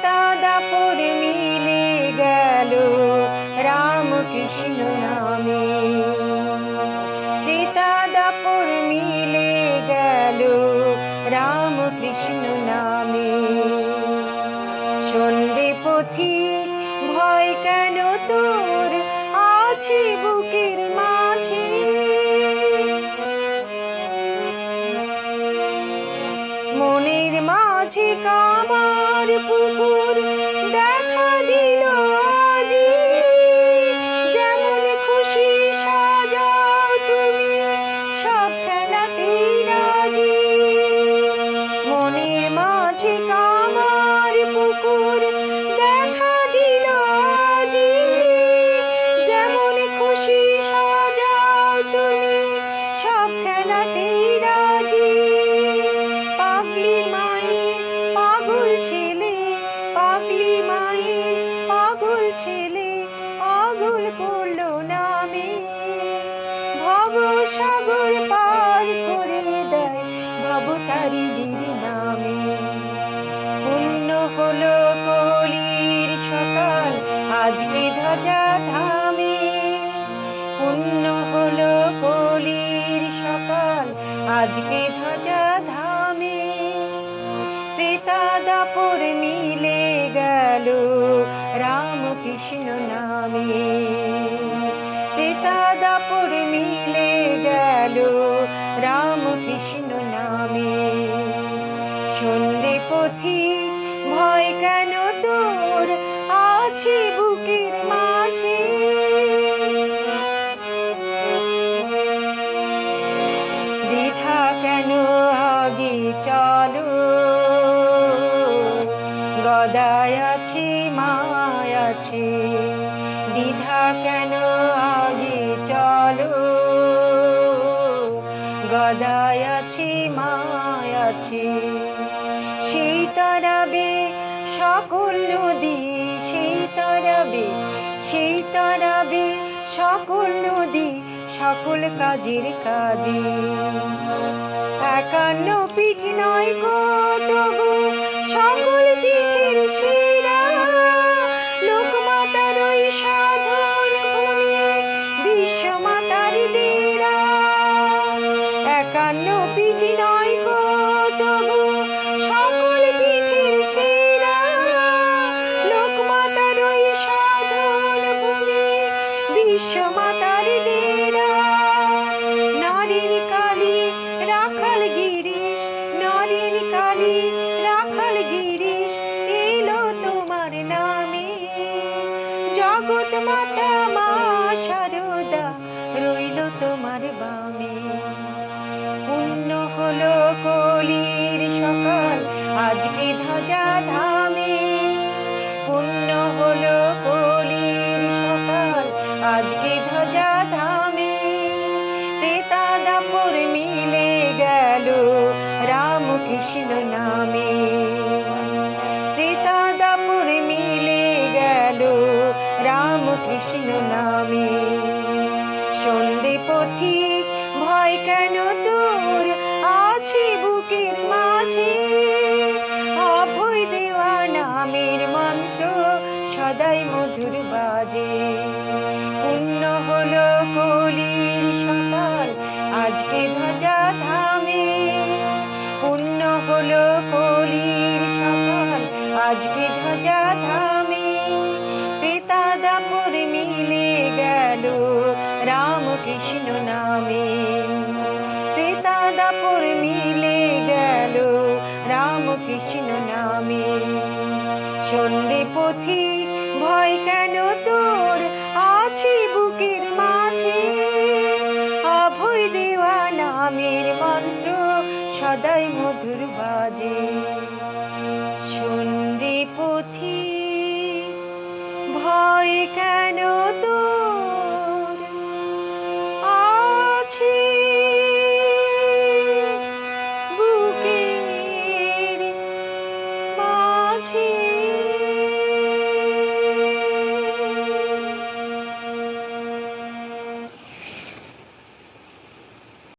ত্রেতা দাপর মিলে গেল রামকৃষ্ণ নামে। ত্রেতা দাপর মিলে গেল রামকৃষ্ণ নামে। সন্ধ্যে পথি ভয় কেন তোর? আছে বুকের মাঝে মাঝে কামার পুকুর। রামকৃষ্ণ নামে ত্রেতা দাপর মিলে গেল রামকৃষ্ণ নামে। শুনলে পথি ভয় কেন গদায় আছে, মায় আছে। দ্বিধা কেন আগে চলো? গদায় আছে, মায় আছে। সেই তারাবে সকল নদী সেই তারাবে সেই তারাবে সকল নদী, সকল কাজের কাজে। একান্ন পিঠ নয় তবু সকল পিঠের সেরা কলির সকাল, আজকে ধ্বজা ধামে। পুণ্য হলো কলির সকাল, আজকে ধ্বজা ধামে। ত্রেতা দাপর মিলে গেল রামকৃষ্ণ নামে। ত্রেতা দাপর মিলে গেল রামকৃষ্ণ নামে। সন্ধে পথিক, ভয় কেন তোর? আছে বুকের মাঝে। অভয় দেওয়া নামের মন্ত্র সদাই মধুর বাজে। পুণ্য হলো কলির সকাল, আজকে ধ্বজা থামে। পূর্ণ হলো কলির সকাল, আজকে ধ্বজা থামে। ত্রেতা দাপর মিলে গেল রামকৃষ্ণ রামকৃষ্ণ নামে। সন্ধ্যে পথিক ভয় কেন তোর? আছি বুকের মাঝে। অভয় দেওয়া নামের মন্ত্র সদাই মধুর বাজে। সন্ধ্যে পথিক ভয় কেন তোর?